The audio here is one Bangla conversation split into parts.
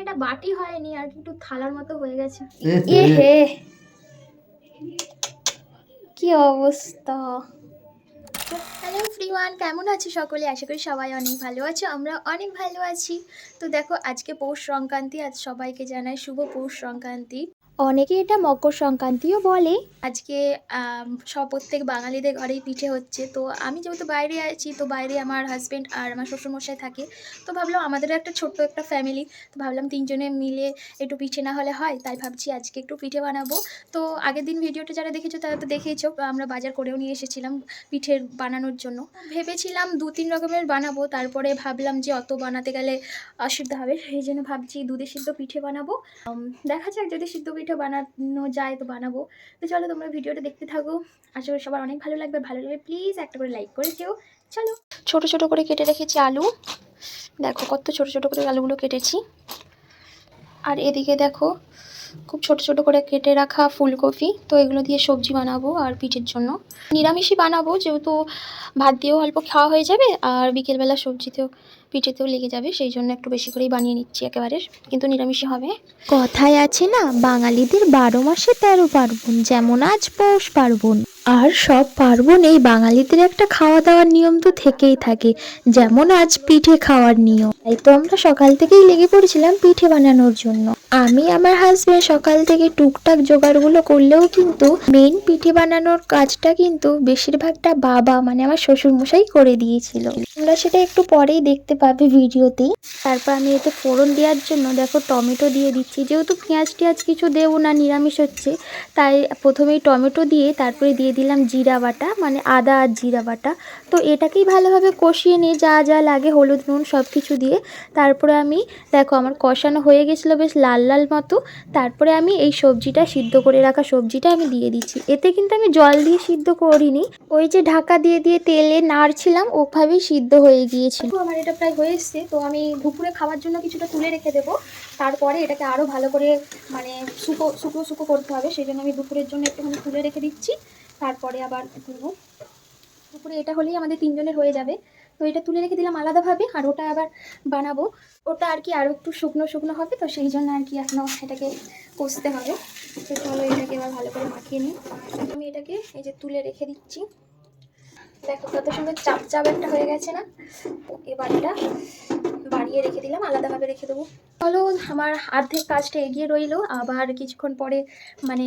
এটা বাটি হয়নি আর একটু থালার মতো হয়ে গেছে। এ। হে। কি অবস্থা? হ্যালো ফ্রিওয়ান কেমন আছো সকলে? আশা করি সবাই অনেক ভালো আছো আমরা অনেক ভালো আছি। তো দেখো আজকে পৌষ সংক্রান্তি আজ সবাইকে জানাই শুভ পৌষ সংক্রান্তি। অনেকে এটা মকর সংক্রান্তিও বলে। আজকে সব প্রত্যেক বাঙালিদের ঘরেই পিঠে হচ্ছে। তো আমি যেহেতু বাইরে আছি, তো বাইরে আমার হাজব্যান্ড আর আমার শ্বশুরমশাই থাকে। তো ভাবলাম আমাদেরও একটা ছোট্ট একটা ফ্যামিলি তো ভাবলাম তিনজনে মিলে একটু পিঠে না হলে হয়, তাই ভাবছি আজকে একটু পিঠে বানাবো। তো আগের দিন ভিডিওটা যারা দেখেছ, তারা তো দেখেইছো, আমরা বাজার করেও নিয়ে এসেছিলাম পিঠের বানানোর জন্য। ভেবেছিলাম দু তিন রকমের বানাবো, তারপরে ভাবলাম যে অত বানাতে গেলে অসুবিধা হবে, সেই জন্য ভাবছি দুধে সিদ্ধ পিঠে বানাবো। দেখা যাক যদি সিদ্ধ পিঠে বানানো যায় তো বানাবো। তো চলো তোমরা ভিডিওটা দেখতে থাকো। আশা করি সবার অনেক ভালো লাগবে ভালো লাগবে প্লিজ একটা করে লাইক করে দিও। চলো। ছোট ছোট করে কেটে রেখেছি আলু। দেখো কত ছোট ছোট করে আলুগুলো কেটেছি। আর এদিকে দেখো খুব ছোট ছোট করে কেটে রাখা ফুলকপি। তো এগুলো দিয়ে সবজি বানাবো আর পিঠের জন্য। নিরামিষই বানাবো, যেহেতু ভাত দিয়েও অল্প খাওয়া হয়ে যাবে আর বিকেলবেলা সবজিতেও পিঠেতেও লেগে যাবে সেই জন্য একটু বেশি করেই বানিয়ে নিচ্ছি একেবারে, কিন্তু নিরামিষই হবে। কথায় আছে না, বাঙালিদের বারো মাসে তেরো পার্বণ, যেমন আজ পৌষ পার্বণ। আর সব পার্বণেই বাঙালিদের একটা খাওয়া দাওয়ার নিয়ম তো থেকেই থাকে, যেমন আজ পিঠে খাওয়ার নিয়ম। তাই তো আমরা সকাল থেকেই লেগে পড়েছিলাম পিঠে বানানোর জন্য। আমি, আমার হাজবেন্ড সকাল থেকে টুকটাক জোগাড়গুলো করলেও কিন্তু মেন পিঠে বানানোর কাজটা কিন্তু বেশিরভাগটা বাবা মানে আমার শ্বশুরমশাই করে দিয়েছিল। তোমরা সেটা একটু পরেই দেখতে পাবে ভিডিওতেই তারপর আমি এতে ফোড়ন দেওয়ার জন্য দেখো টমেটো দিয়ে দিচ্ছি। যেহেতু পেঁয়াজ টিয়াজ কিছু দেবো না, নিরামিষ হচ্ছে, তাই প্রথমেই টমেটো দিয়ে তারপরে দিয়ে দিলাম জিরা বাটা মানে আদা আর জিরা বাটা। তো এটাকেই ভালোভাবে কষিয়ে নিয়ে যা যা লাগে, হলুদ, নুন সব কিছু দিয়ে। তারপরে আমি দেখো আমার কষানো হয়ে গেছিল বেশ লাল লাল মতো। তারপরে আমি এই সবজিটা সিদ্ধ করে রাখা সবজিটা আমি দিয়ে দিচ্ছি। এতে কিন্তু আমি জল দিয়ে সিদ্ধ করিনি। ওই যে ঢাকা দিয়ে দিয়ে তেলে নাড়ছিলাম, ওভাবেই সিদ্ধ হয়ে গিয়েছিল। আমার এটা হয়ে এসছে, তো আমি দুপুরে খাওয়ার জন্য কিছুটা তুলে রেখে দেবো। তারপরে এটাকে আরও ভালো করে মানে শুকো শুকো শুকো করতে হবে, সেই জন্য আমি দুপুরের জন্য একটুখানি তুলে রেখে দিচ্ছি। তারপরে আবার করব? দুপুরে এটা হলেই আমাদের তিনজনের হয়ে যাবে। তো এটা তুলে রেখে দিলাম আলাদাভাবে, আর ওটা আবার বানাবো। ওটা আর কি আরও একটু শুকনো শুকনো হবে, তো সেই জন্য আর কি এখনও এটাকে কষতে হবে। তো চলো এটাকে এবার ভালো করে মাখিয়ে নিই। আমি এটাকে এই যে তুলে রেখে দিচ্ছি। দেখো কত সুন্দর চাপ চাপ একটা হয়ে গেছে না? এবার এটা বাড়িয়ে রেখে দিলাম আলাদাভাবে রেখে দেবো। চলো আমার অর্ধেক কাজটা এগিয়ে রইল আবার কিছুক্ষণ পরে মানে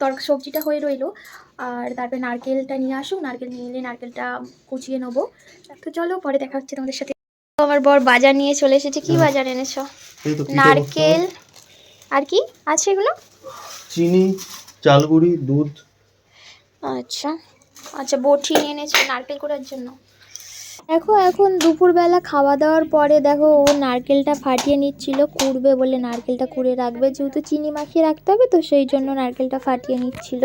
তরক সবজিটা হয়ে রইল। আর তারপরে নারকেলটা নিয়ে আসুক নারকেল নিয়ে এলে নারকেলটা কুচিয়ে নেব। তো চলো পরে দেখা হচ্ছে তোমাদের সাথে। আমার বর বাজার নিয়ে চলে এসেছে কি বাজার এনেছো? নারকেল আর কি আছে এগুলো। চিনি চালগুড়ি দুধ। আচ্ছা। আচ্ছা বটি নিয়ে এনেছো নারকেল করার জন্য। দেখো এখন দুপুরবেলা খাওয়া দাওয়ার পরে দেখো ও নারকেলটা ফাটিয়ে নিচ্ছিল কুড়বে বলে নারকেলটা কুড়ে রাখবে। যেহেতু চিনি মাখিয়ে রাখতে হবে তো সেই জন্য নারকেলটা ফাটিয়ে নিচ্ছিল।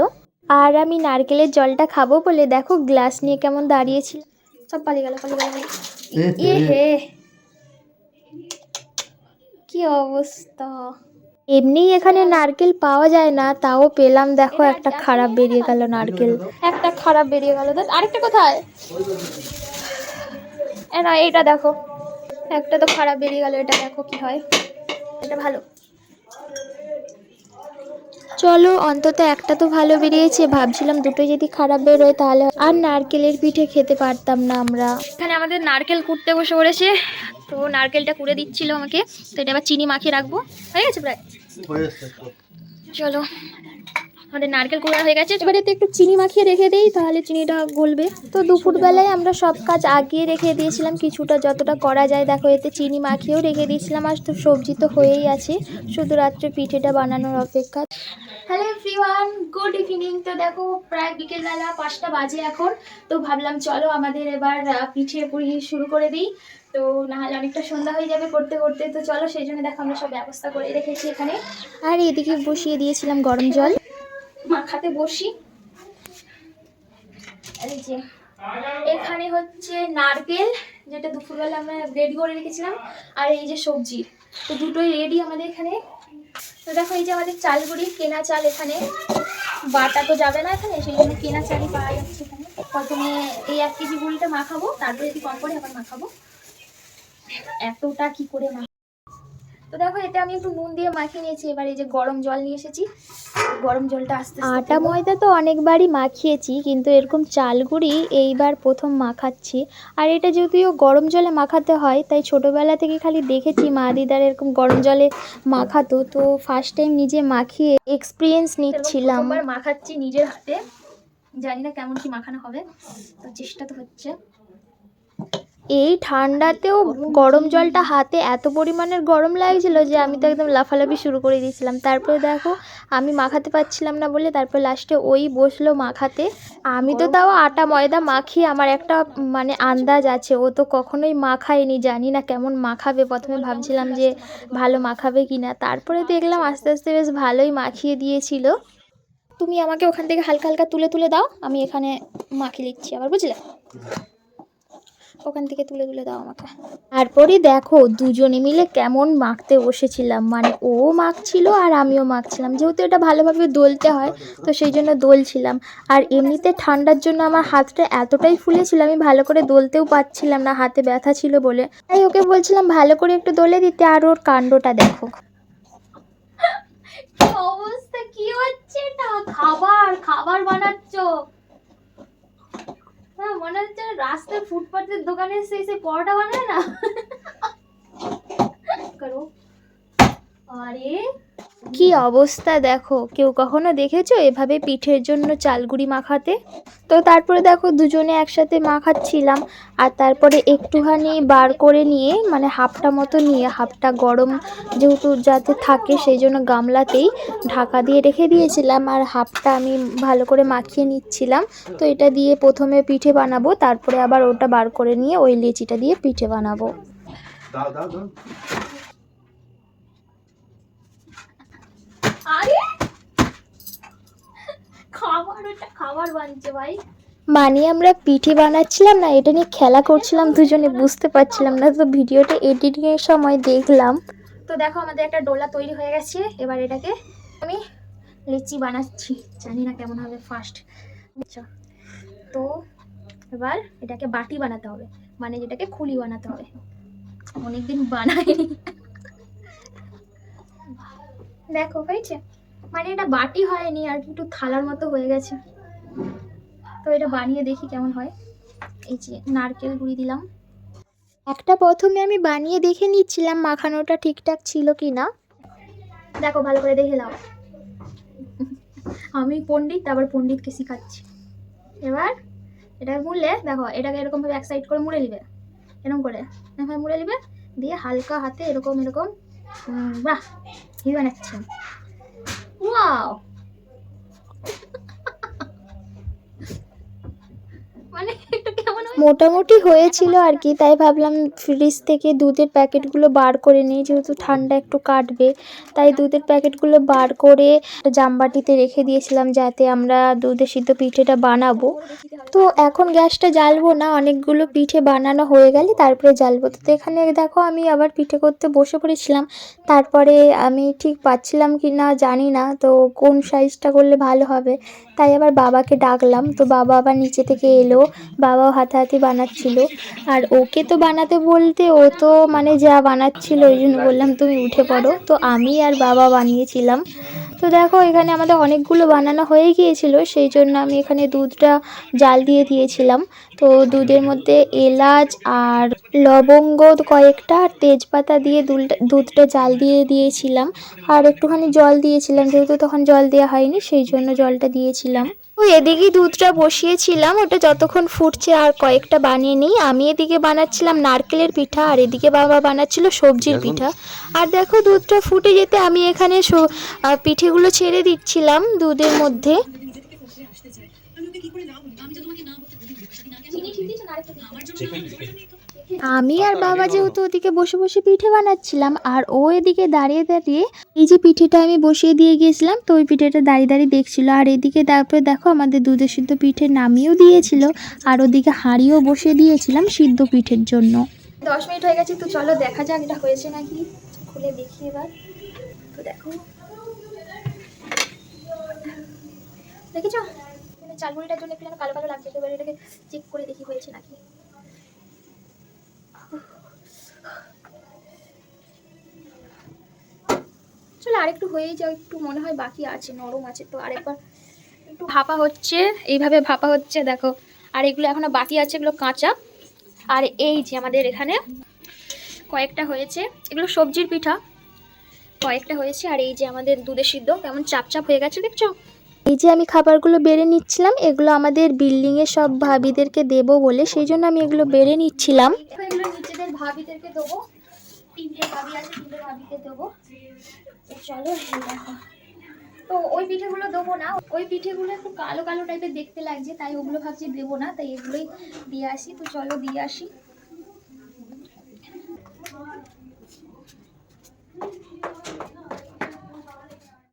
আর আমি নারকেলের জলটা খাব বলে দেখো গ্লাস নিয়ে কেমন দাঁড়িয়েছিল। সব পালিয়ে গেল পালিয়ে গেল। এ। হে। কি অবস্থা? এমনিই এখানে নারকেল পাওয়া যায় না তাও পেলাম। দেখো একটা খারাপ বেরিয়ে গেল নারকেল। একটা খারাপ বেরিয়ে গেল। আরেকটা কোথায়? না এইটা দেখো। একটা তো খারাপ বেরিয়ে গেল এটা দেখো কি হয়। এটা ভালো। চলো অন্তত একটা তো ভালো বেরিয়েছে। ভাবছিলাম দুটো যদি খারাপ বেরোয় তাহলে আর নারকেলের পিঠে খেতে পারতাম না আমরা। এখানে আমাদের নারকেল কুটতে বসে পড়েছে। তো নারকেলটা কুড়ে দিচ্ছিল আমাকে তো এটা আবার চিনি মাখিয়ে রাখব। হয়ে গেছে প্রায়। চলো আমাদের নারকেল কুড়া হয়ে গেছে। এবারে তো একটু চিনি মাখিয়ে রেখে দিই তাহলে চিনিটা গলবে। তো দুপুরবেলায় আমরা সব কাজ আগিয়ে রেখে দিয়েছিলাম কিছুটা যতটা করা যায়। দেখো এতে চিনি মাখিয়েও রেখে দিয়েছিলাম আর তো সবজি তো হয়েই আছে। শুধু রাত্রে পিঠেটা বানানোর অপেক্ষা। হ্যালো এভরিওয়ান গুড ইভিনিং তো দেখো প্রায় বিকেলবেলা পাঁচটা বাজে এখন। তো ভাবলাম চলো আমাদের এবার পিঠে পুরি শুরু করে দিই। তো নাহলে অনেকটা সন্ধ্যা হয়ে যাবে করতে করতে। তো চলো সেই জন্য দেখো আমরা সব ব্যবস্থা করে রেখেছি এখানে। আর এদিকে বসিয়ে দিয়েছিলাম গরম জল। মাখাতে বসি। যে, এখানে হচ্ছে নারকেল, যেটা দুপুরবেলা আমরা রেডি করে রেখেছিলাম, আর এই যে সবজি। তো দুটোই রেডি আমাদের এখানে। তো দেখো এই যে আমাদের চালগুড়ি, কেনা চাল এখানে। বাটা তো যাবে না এখানে, সেই জন্য কেনা চালই পাওয়া যাচ্ছে এখানে। প্রথমে এই এক কেজি গুড়িটা মাখাবো, তারপরে যদি কম করে আবার মাখাবো। এতটা কি করে মাখাবো তো দেখো এটা আমি একটু নুন দিয়ে মাখিয়ে নিয়েছি। এবার এই যে গরম জল নিয়ে এসেছি। গরম জলটা আস্তে আটা ময়দা তো অনেকবারই মাখিয়েছি কিন্তু এরকম চালগুড়ি এইবার প্রথম মাখাচ্ছি। আর এটা যদিও গরম জলে মাখাতে হয় তাই ছোটোবেলা থেকে খালি দেখেছি মা দিদার এরকম গরম জলে মাখাতো। তো ফার্স্ট টাইম নিজে মাখিয়ে এক্সপিরিয়েন্স নিচ্ছিলাম। মাখাচ্ছি নিজের হাতে। জানি না কেমন কি মাখানো হবে তো চেষ্টা তো হচ্ছে। এই ঠান্ডাতেও গরম জলটা হাতে এত পরিমাণের গরম লাগছিল যে আমি তো একদম লাফালাফি শুরু করে দিয়েছিলাম। তারপরে দেখো, আমি মাখাতে পারছিলাম না বলে তারপর লাস্টে ওই বসল মাখাতে। আমি তো তাও আটা, ময়দা মাখিয়ে আমার একটা মানে আন্দাজ আছে, ও তো কখনোই মাখায়নি, জানি না কেমন মাখাবে। প্রথমে ভাবছিলাম যে ভালো মাখাবে কি না তারপরে দেখলাম আস্তে আস্তে বেশ ভালোই মাখিয়ে দিয়েছিল। তুমি আমাকে ওখান থেকে হালকা হালকা তুলে তুলে দাও। আমি এখানে মাখিয়ে দিচ্ছি আবার, বুঝলে? ওখান থেকে তুলে তুলে দাও আমাকে। তারপরে দেখো দুজনে মিলে কেমন মাখতে বসেছিলাম। মানে ও মাখছিল আর আমিও মাখছিলাম। যেহেতু এটা ভালোভাবে দোলতে হয় তো সেই জন্য দোলছিলাম আর এমনিতে ঠান্ডার জন্য আমার হাতটা এতটাই ফুলেছিল আমি ভালো করে দোলতেও পারছিলাম না হাতে ব্যথা ছিল বলে। তাই ওকে বলছিলাম ভালো করে একটু দোলে দিতে আর ওর কাণ্ডটা দেখো। অবস্থা? কি হচ্ছে এটা? খাবার খাবার বানাচ্ছ। হ্যাঁ মনে হচ্ছে রাস্তায় ফুটপাতের দোকানে সেই সেই পরোটা বানায় না করো আরে কি অবস্থা দেখো। কেউ কখনো দেখেছ এভাবে পিঠের জন্য চালগুড়ি মাখাতে? তো তারপরে দেখো দুজনে একসাথে মাখাচ্ছিলাম আর তারপরে একটুখানি বার করে নিয়ে মানে হাফটা মতো নিয়ে, হাফটা গরম যেহেতু যাতে থাকে সেই জন্য গামলাতেই ঢাকা দিয়ে রেখে দিয়েছিলাম আর হাফটা আমি ভালো করে মাখিয়ে নিচ্ছিলাম। তো এটা দিয়ে প্রথমে পিঠে বানাবো, তারপরে আবার ওটা বার করে নিয়ে ওই লেচিটা দিয়ে পিঠে বানাবো আরে ওটা খাবার বানছে ভাই। মানে আমরা পিঠে বানাচ্ছিলাম না এটা নিয়ে খেলা করছিলাম দুজনে বুঝতে পারছিলাম না। তো ভিডিওটা এডিটিংয়ের সময় দেখলাম। তো দেখো আমাদের একটা ডোলা তৈরি হয়ে গেছে এবার এটাকে আমি লিচি বানাচ্ছি। জানি না কেমন হবে ফার্স্ট আচ্ছা তো এবার এটাকে বাটি বানাতে হবে মানে যেটাকে খুলি বানাতে হবে। অনেকদিন বানাইনি। দেখো হয়েছে? মানে এটা বাটি হয়নি, আর কি একটু থালার মতো হয়ে গেছে। তো এটা বানিয়ে দেখি কেমন হয়। এই যে নারকেল গুঁড়ি দিলাম। একটা প্রথমে আমি বানিয়ে দেখে নিচ্ছিলাম মাখানোটা ঠিকঠাক ছিল কি না দেখো, ভালো করে দেখে নাও। আমি পণ্ডিত আবার পণ্ডিতকে শেখাচ্ছি। এবার এটা মুড়লে, দেখো, এটাকে এরকম ভাবে এক সাইড করে মুড়ে নিবে। এরকম করে মুড়ে নিবে, দিয়ে হালকা হাতে এরকম এরকম বাহ কি বানাচ্ছেন ওয়াও মানে একটু কেমন হয়েছে? মোটামুটি হয়েছিল আর কি, তাই ভাবলাম ফ্রিজ থেকে দুধের প্যাকেটগুলো বার করে নিই, যেহেতু ঠান্ডা একটু কাটবে, তাই দুধের প্যাকেটগুলো বার করে জামবাটিতে রেখে দিয়েছিলাম যাতে আমরা দুধের সিদ্ধ পিঠেটা বানাবো। তো এখন গ্যাসটা জ্বালবো না, অনেকগুলো পিঠে বানানো হয়ে গেলে তারপরে জ্বালবো। তো এখানে দেখো আমি আবার পিঠে করতে বসে পড়েছিলাম, তারপরে আমি ঠিক পাচ্ছিলাম কি না জানি না, তো কোন সাইজটা করলে ভালো হবে, তাই আবার বাবাকে ডাকলাম। তো বাবা আবার নিচে থেকে এলো, বাবাও হাতাহাতি বানাচ্ছিল। আর ওকে তো বানাতে বলতে ও তো মানে যা বানাচ্ছিল, ওই জন্য বললাম, তুমি উঠে পড়ো। তো আমি আর বাবা বানিয়েছিলাম। তো দেখো, এখানে আমাদের অনেকগুলো বানানো হয়ে গিয়েছিল, সেই জন্য আমি এখানে দুধটা জাল দিয়ে দিয়েছিলাম। তো দুধের মধ্যে এলাচ আর লবঙ্গ কয়েকটা আর তেজপাতা দিয়ে দুধটা জাল দিয়ে দিয়েছিলাম। আর একটুখানি জল দিয়েছিলাম, যেহেতু তখন জল দেওয়া হয়নি, সেই জন্য জলটা দিয়েছিলাম। এদিকে দুধটা বসিয়েছিলাম ওটা যতক্ষণ ফুটছে আর কয়েকটা বানিয়ে নিই। আমি এদিকে বানাচ্ছিলাম নারকেলের পিঠা আর এদিকে বাবা বানাচ্ছিল সবজির পিঠা। আর দেখো দুধটা ফুটে যেতে আমি এখানে স- পিঠেগুলো ছেড়ে দিচ্ছিলাম দুধের মধ্যে। দিয়েছ নারকেল আমি আর বাবা যেহেতু ওদিকে বসে বসে পিঠে বানাচ্ছিলাম আর ও এদিকে দাঁড়িয়ে দাঁড়িয়ে এই যে পিঠেটা আমি বসিয়ে দিয়ে গিয়েছিলাম তো ওই পিঠেটা দাঁড়িয়ে দাঁড়িয়ে দেখছিল। আর এদিকে তারপরে দেখো আমাদের দুধের সিদ্ধ পিঠে নামিয়েও দিয়েছিল আর ওদিকে হাঁড়িও বসিয়ে দিয়েছিলাম সিদ্ধ পিঠের জন্য। দশ মিনিট হয়ে গেছে তো চলো দেখা যাক এটা হয়েছে নাকি। খুলে দেখি এবার। তো দেখো। দেখেছ? চালগুড়িটার জন্য একটু যেন কালো কালো লাগছে এবার এটাকে চেক করে দেখি হয়েছে নাকি। চলো আরেকটু হয়েই যাও, একটু মনে হয় বাকি আছে, নরম আছে, তো আরেকবার একটু ভাপা হচ্ছে, এইভাবে ভাপা হচ্ছে, দেখো। আর এগুলো এখনও বাকি আছে, এগুলো কাঁচা। আর এই যে আমাদের এখানে কয়েকটা হয়েছে, এগুলো সবজির পিঠা। কয়েকটা হয়েছে, আর এই যে আমাদের দুধে সিদ্ধ, কেমন চাপ চাপ হয়ে গেছে, দেখছ? এই যে আমি খাবারগুলো বেড়ে নিচ্ছিলাম, এগুলো আমাদের বিল্ডিংয়ে সব ভাবিদেরকে দেবো বলে, সেই জন্য আমি এগুলো বেড়ে নিচ্ছিলাম। এগুলো নিজেদের ভাবিদেরকে দেবো, তিনটে ভাবি আছে তিনটে ভাবিকে দেবো। চলো, এই তো ওই পিঠেগুলো দেবো না। ওই পিঠেগুলো একটু কালো কালো টাইপের দেখতে লাগছে, তাই ওগুলো ভাবছি দেবো না, তাই এগুলোই দিয়ে আসি। তো চলো, দিয়ে আসি।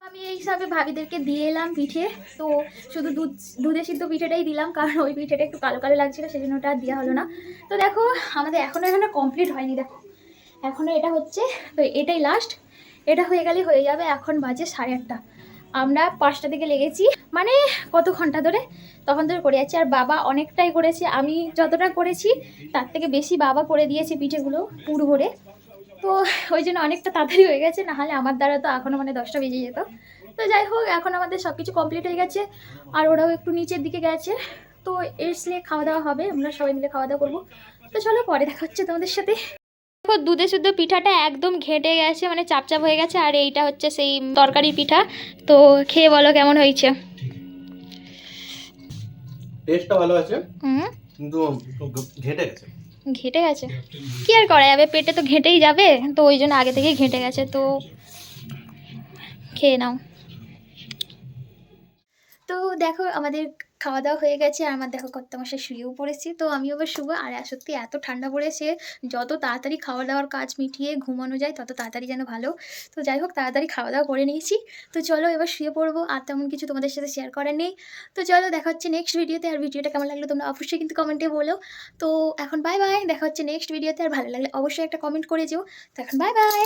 আমি এই হিসাবে ভাবিদেরকে দিয়ে এলাম পিঠে। তো শুধু দুধ, দুধে সিদ্ধ পিঠেটাই দিলাম, কারণ ওই পিঠেটা একটু কালো কালো লাগছিল সেই জন্য ওটা আর দেওয়া হলো না। তো দেখো, আমাদের এখনও এখানে কমপ্লিট হয়নি, দেখো। এখনও এটা হচ্ছে, তো এটাই লাস্ট এটা হয়ে গেলে হয়ে যাবে, এখন বাজে সাড়ে আটটা। আমরা পাঁচটা দিকে লেগেছি মানে কত ঘণ্টা ধরে? তখন ধরে করে যাচ্ছি, আর বাবা অনেকটাই করেছে। আমি যতটা করেছি, তার থেকে বেশি বাবা করে দিয়েছে পিঠেগুলো পুরো ভরে। তো ওই জন্য অনেকটা তাড়াতাড়ি হয়ে গেছে নাহলে আমার দ্বারা তো এখনও মানে দশটা বেজে যেত। তো যাই হোক, এখন আমাদের সব কিছু কমপ্লিট হয়ে গেছে, আর ওরাও একটু নিচের দিকে গেছে। তো এসলে খাওয়া দাওয়া হবে, আমরা সবাই মিলে খাওয়া দাওয়া করব। তো চলো, পরে দেখা হচ্ছে তোমাদের সাথে। দেখো দুধে শুদ্ধ পিঠাটা একদম ঘেঁটে গেছে মানে চাপচাপ হয়ে গেছে আর এইটা হচ্ছে সেই তরকারি পিঠা। তো খেয়ে বলো কেমন হয়েছে? টেস্টটা ভালো আছে হুম? কিন্তু ঘেটে গেছে। ঘেঁটে গেছে? কি আর করা যাবে? পেটে তো ঘেঁটেই যাবে তো ওই জন্য আগে থেকে ঘেঁটে গেছে তো খেয়ে নাও। তো দেখো আমাদের খাওয়া দাওয়া হয়ে গেছে আর আমার দেখো মাসে শুয়েও পড়েছি। তো আমি আবার শুভ আর সত্যি এত ঠান্ডা পড়েছে, যত তাড়াতাড়ি খাওয়া দাওয়ার কাজ মিটিয়ে ঘুমানো যায়, তত তাড়াতাড়ি যেন ভালো। তো যাই হোক, তাড়াতাড়ি খাওয়া দাওয়া করে নিয়েছি। তো চলো এবার শুয়ে পড়ব। আর তেমন কিছু তোমাদের সাথে শেয়ার করার নেই। তো চলো দেখা হচ্ছে নেক্সট ভিডিওতে আর ভিডিওটা কেমন লাগল তোমরা অবশ্যই কিন্তু কমেন্টে বলো। তো এখন বাই বাই দেখা হচ্ছে নেক্সট ভিডিওতে আর ভালো লাগলে অবশ্যই একটা কমেন্ট করে যেও। তো এখন বাই বাই